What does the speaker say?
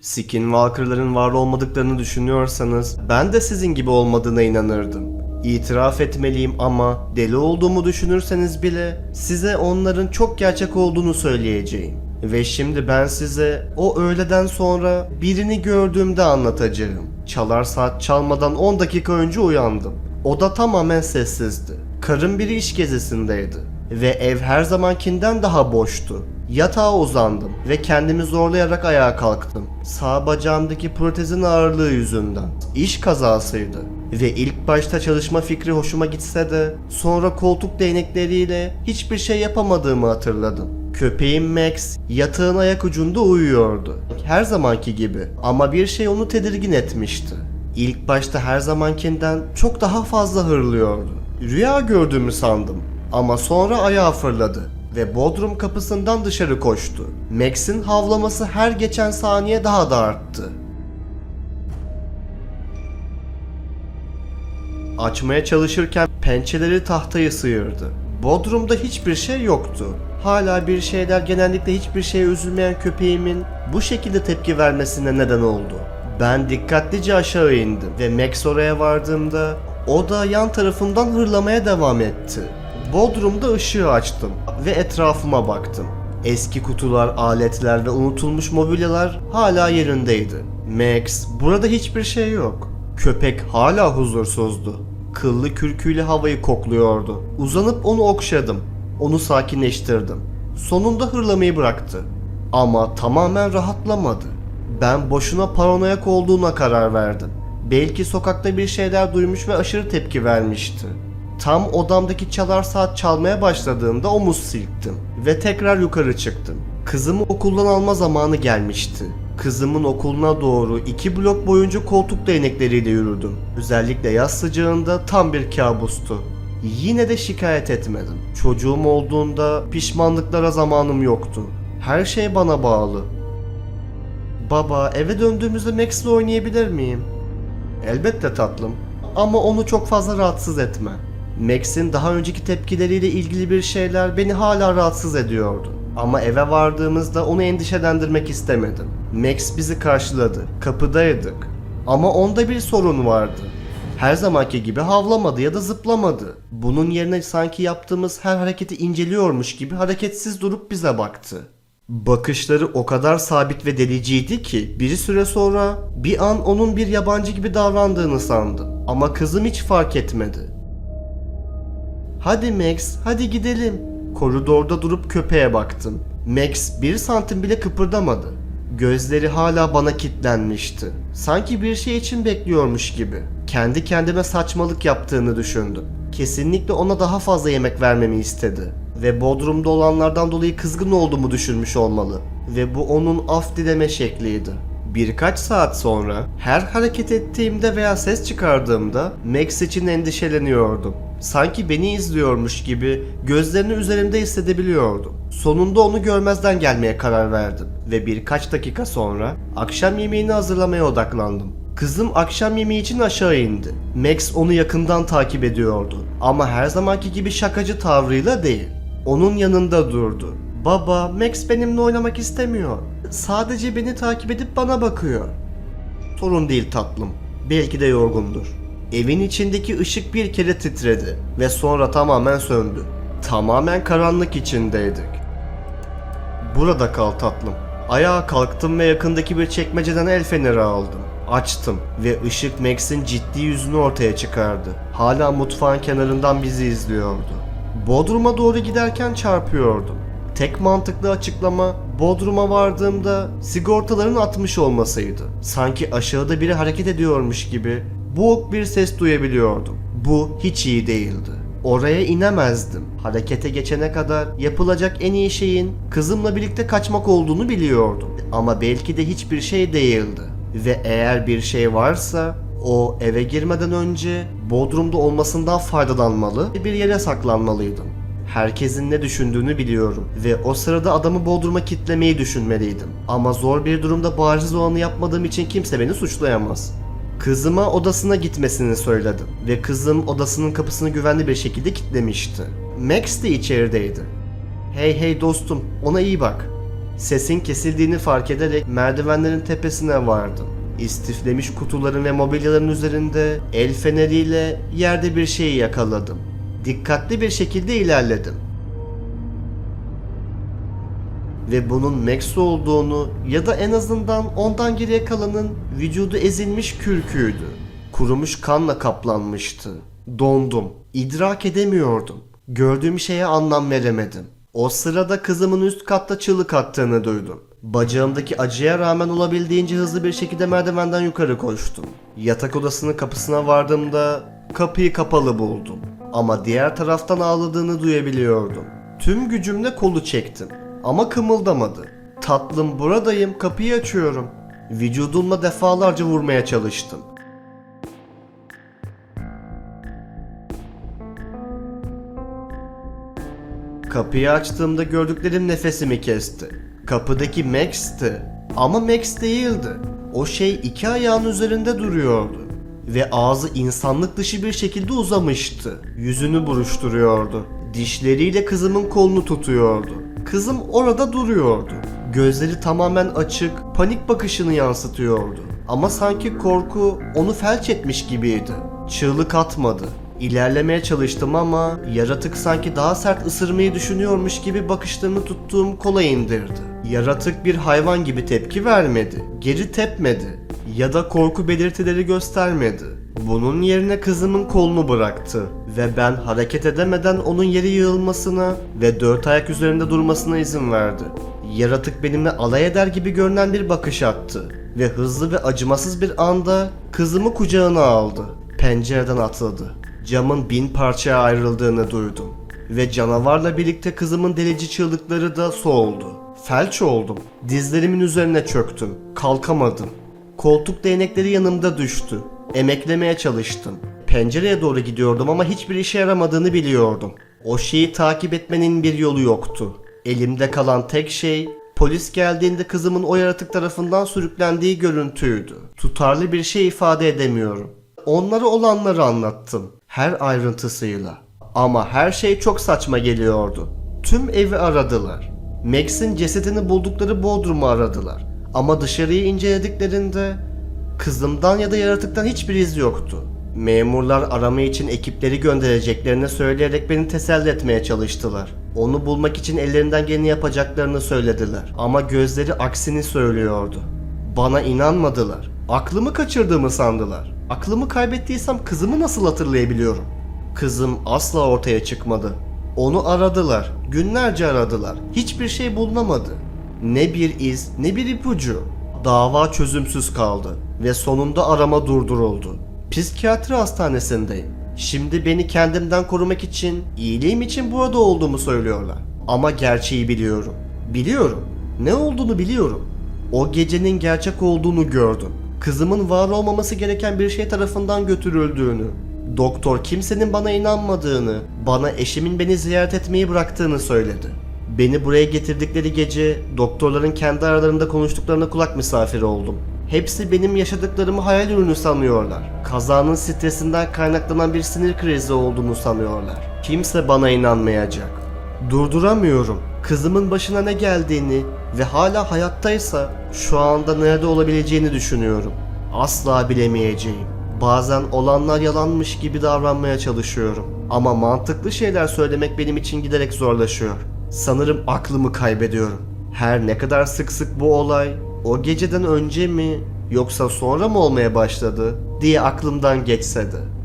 Skinwalker'ların var olmadıklarını düşünüyorsanız ben de sizin gibi olmadığına inanırdım. İtiraf etmeliyim ama deli olduğumu düşünürseniz bile size onların çok gerçek olduğunu söyleyeceğim. Ve şimdi ben size o öğleden sonra birini gördüğümde anlatacağım. Çalar saat çalmadan 10 dakika önce uyandım. Oda tamamen sessizdi. Karım biri iş gezisindeydi ve ev her zamankinden daha boştu. Yatağa uzandım ve kendimi zorlayarak ayağa kalktım. Sağ bacağımdaki protezin ağırlığı yüzünden. İş kazasıydı. Ve ilk başta çalışma fikri hoşuma gitse de sonra koltuk değnekleriyle hiçbir şey yapamadığımı hatırladım. Köpeğim Max yatağın ayak ucunda uyuyordu. Her zamanki gibi ama bir şey onu tedirgin etmişti. İlk başta her zamankinden çok daha fazla hırlıyordu. Rüya gördüğümü sandım ama sonra ayağa fırladı ve bodrum kapısından dışarı koştu. Max'in havlaması her geçen saniye daha da arttı. Açmaya çalışırken pençeleri tahtayı sıyırdı. Bodrumda hiçbir şey yoktu. Hala bir şeyler genellikle hiçbir şeye üzülmeyen köpeğimin bu şekilde tepki vermesine neden oldu. Ben dikkatlice aşağı indim ve Max oraya vardığımda o da yan tarafımdan hırlamaya devam etti. Bodrumda ışığı açtım ve etrafıma baktım. Eski kutular, aletler ve unutulmuş mobilyalar hala yerindeydi. Max, burada hiçbir şey yok. Köpek hala huzursuzdu. Kıllı kürküyle havayı kokluyordu. Uzanıp onu okşadım. Onu sakinleştirdim. Sonunda hırlamayı bıraktı. Ama tamamen rahatlamadı. Ben boşuna paranoyak olduğuna karar verdim. Belki sokakta bir şeyler duymuş ve aşırı tepki vermişti. Tam odamdaki çalar saat çalmaya başladığında omuz silktim ve tekrar yukarı çıktım. Kızımı okuldan alma zamanı gelmişti. Kızımın okuluna doğru iki blok boyunca koltuk değnekleriyle yürüdüm. Özellikle yaz sıcağında tam bir kabustu. Yine de şikayet etmedim. Çocuğum olduğunda pişmanlıklara zamanım yoktu. Her şey bana bağlı. Baba, eve döndüğümüzde Max'le oynayabilir miyim? Elbette tatlım. Ama onu çok fazla rahatsız etme. Max'in daha önceki tepkileriyle ilgili bir şeyler beni hala rahatsız ediyordu. Ama eve vardığımızda onu endişelendirmek istemedim. Max bizi karşıladı. Kapıdaydık. Ama onda bir sorun vardı. Her zamanki gibi havlamadı ya da zıplamadı. Bunun yerine sanki yaptığımız her hareketi inceliyormuş gibi hareketsiz durup bize baktı. Bakışları o kadar sabit ve deliciydi ki bir süre sonra bir an onun bir yabancı gibi davrandığını sandım. Ama kızım hiç fark etmedi. Hadi Max, hadi gidelim. Koridorda durup köpeğe baktım. Max bir santim bile kıpırdamadı. Gözleri hala bana kilitlenmişti. Sanki bir şey için bekliyormuş gibi. Kendi kendime saçmalık yaptığını düşündüm. Kesinlikle ona daha fazla yemek vermemi istedi. Ve Bodrum'da olanlardan dolayı kızgın olduğumu düşünmüş olmalı. Ve bu onun af dileme şekliydi. Birkaç saat sonra her hareket ettiğimde veya ses çıkardığımda Max için endişeleniyordum. Sanki beni izliyormuş gibi gözlerini üzerimde hissedebiliyordum. Sonunda onu görmezden gelmeye karar verdim ve birkaç dakika sonra akşam yemeğini hazırlamaya odaklandım. Kızım akşam yemeği için aşağı indi. Max onu yakından takip ediyordu ama her zamanki gibi şakacı tavrıyla değil. Onun yanında durdu. Baba, Max benimle oynamak istemiyor. Sadece beni takip edip bana bakıyor. Sorun değil tatlım. Belki de yorgundur. Evin içindeki ışık bir kere titredi ve sonra tamamen söndü. Tamamen karanlık içindeydik. Burada kal tatlım. Ayağa kalktım ve yakındaki bir çekmeceden el feneri aldım. Açtım ve ışık Max'in ciddi yüzünü ortaya çıkardı. Hala mutfağın kenarından bizi izliyordu. Bodrum'a doğru giderken çarpıyordum. Tek mantıklı açıklama Bodrum'a vardığımda sigortaların atmış olmasıydı. Sanki aşağıda biri hareket ediyormuş gibi boğuk bir ses duyabiliyordum. Bu hiç iyi değildi. Oraya inemezdim. Harekete geçene kadar yapılacak en iyi şeyin kızımla birlikte kaçmak olduğunu biliyordum. Ama belki de hiçbir şey değildi. Ve eğer bir şey varsa o eve girmeden önce Bodrum'da olmasından faydalanmalı ve bir yere saklanmalıydım. Herkesin ne düşündüğünü biliyorum ve o sırada adamı Bodrum'a kitlemeyi düşünmeliydim. Ama zor bir durumda bariz olanı yapmadığım için kimse beni suçlayamaz. Kızıma odasına gitmesini söyledim ve kızım odasının kapısını güvenli bir şekilde kilitlemişti. Max de içerideydi. Hey hey dostum ona iyi bak. Sesin kesildiğini fark ederek merdivenlerin tepesine vardım. İstiflemiş kutuların ve mobilyaların üzerinde el feneriyle yerde bir şeyi yakaladım. Dikkatli bir şekilde ilerledim. Ve bunun Max olduğunu ya da en azından ondan geriye kalanın vücudu ezilmiş kürküydü. Kurumuş kanla kaplanmıştı. Dondum. İdrak edemiyordum. Gördüğüm şeye anlam veremedim. O sırada kızımın üst katta çığlık attığını duydum. Bacağımdaki acıya rağmen olabildiğince hızlı bir şekilde merdivenden yukarı koştum. Yatak odasının kapısına vardığımda kapıyı kapalı buldum. Ama diğer taraftan ağladığını duyabiliyordum. Tüm gücümle kolu çektim. Ama kımıldamadı. Tatlım buradayım kapıyı açıyorum. Vücudumla defalarca vurmaya çalıştım. Kapıyı açtığımda gördüklerim nefesimi kesti. Kapıdaki Max'ti. Ama Max değildi. O şey iki ayağın üzerinde duruyordu. Ve ağzı insanlık dışı bir şekilde uzamıştı. Yüzünü buruşturuyordu. Dişleriyle kızımın kolunu tutuyordu. Kızım orada duruyordu. Gözleri tamamen açık, panik bakışını yansıtıyordu. Ama sanki korku onu felç etmiş gibiydi. Çığlık atmadı. İlerlemeye çalıştım ama yaratık sanki daha sert ısırmayı düşünüyormuş gibi bakışlarını tuttuğum kola indirdi. Yaratık bir hayvan gibi tepki vermedi, geri tepmedi ya da korku belirtileri göstermedi. Bunun yerine kızımın kolunu bıraktı ve ben hareket edemeden onun yere yığılmasına ve dört ayak üzerinde durmasına izin verdi. Yaratık benimle alay eder gibi görünen bir bakış attı ve hızlı ve acımasız bir anda kızımı kucağına aldı. Pencereden atladı. Camın bin parçaya ayrıldığını duydum. Ve canavarla birlikte kızımın delici çığlıkları da soğuldu. Felç oldum. Dizlerimin üzerine çöktüm. Kalkamadım. Koltuk değnekleri yanımda düştü. Emeklemeye çalıştım. Pencereye doğru gidiyordum ama hiçbir işe yaramadığını biliyordum. O şeyi takip etmenin bir yolu yoktu. Elimde kalan tek şey polis geldiğinde kızımın o yaratık tarafından sürüklendiği görüntüydü. Tutarlı bir şey ifade edemiyorum. Onlara olanları anlattım. Her ayrıntısıyla. Ama her şey çok saçma geliyordu. Tüm evi aradılar. Max'in cesedini buldukları Bodrum'u aradılar. Ama dışarıyı incelediklerinde kızımdan ya da yaratıktan hiçbir iz yoktu. Memurlar arama için ekipleri göndereceklerini söyleyerek beni teselli etmeye çalıştılar. Onu bulmak için ellerinden geleni yapacaklarını söylediler. Ama gözleri aksini söylüyordu. Bana inanmadılar. Aklımı kaçırdığımı sandılar. Aklımı kaybettiysem kızımı nasıl hatırlayabiliyorum? Kızım asla ortaya çıkmadı. Onu aradılar. Günlerce aradılar. Hiçbir şey bulunamadı. Ne bir iz, ne bir ipucu. Dava çözümsüz kaldı ve sonunda arama durduruldu. Psikiyatri hastanesindeyim. Şimdi beni kendimden korumak için, iyiliğim için burada olduğumu söylüyorlar. Ama gerçeği biliyorum. Biliyorum. Ne olduğunu biliyorum. O gecenin gerçek olduğunu gördüm. Kızımın var olmaması gereken bir şey tarafından götürüldüğünü. Doktor kimsenin bana inanmadığını, bana eşimin beni ziyaret etmeyi bıraktığını söyledi. Beni buraya getirdikleri gece doktorların kendi aralarında konuştuklarına kulak misafiri oldum. Hepsi benim yaşadıklarımı hayal ürünü sanıyorlar. Kazanın stresinden kaynaklanan bir sinir krizi olduğunu sanıyorlar. Kimse bana inanmayacak. Durduramıyorum. Kızımın başına ne geldiğini ve hala hayattaysa şu anda nerede olabileceğini düşünüyorum. Asla bilemeyeceğim. Bazen olanlar yalanmış gibi davranmaya çalışıyorum. Ama mantıklı şeyler söylemek benim için giderek zorlaşıyor. Sanırım aklımı kaybediyorum. Her ne kadar sık sık bu olay o geceden önce mi yoksa sonra mı olmaya başladı diye aklımdan geçse de.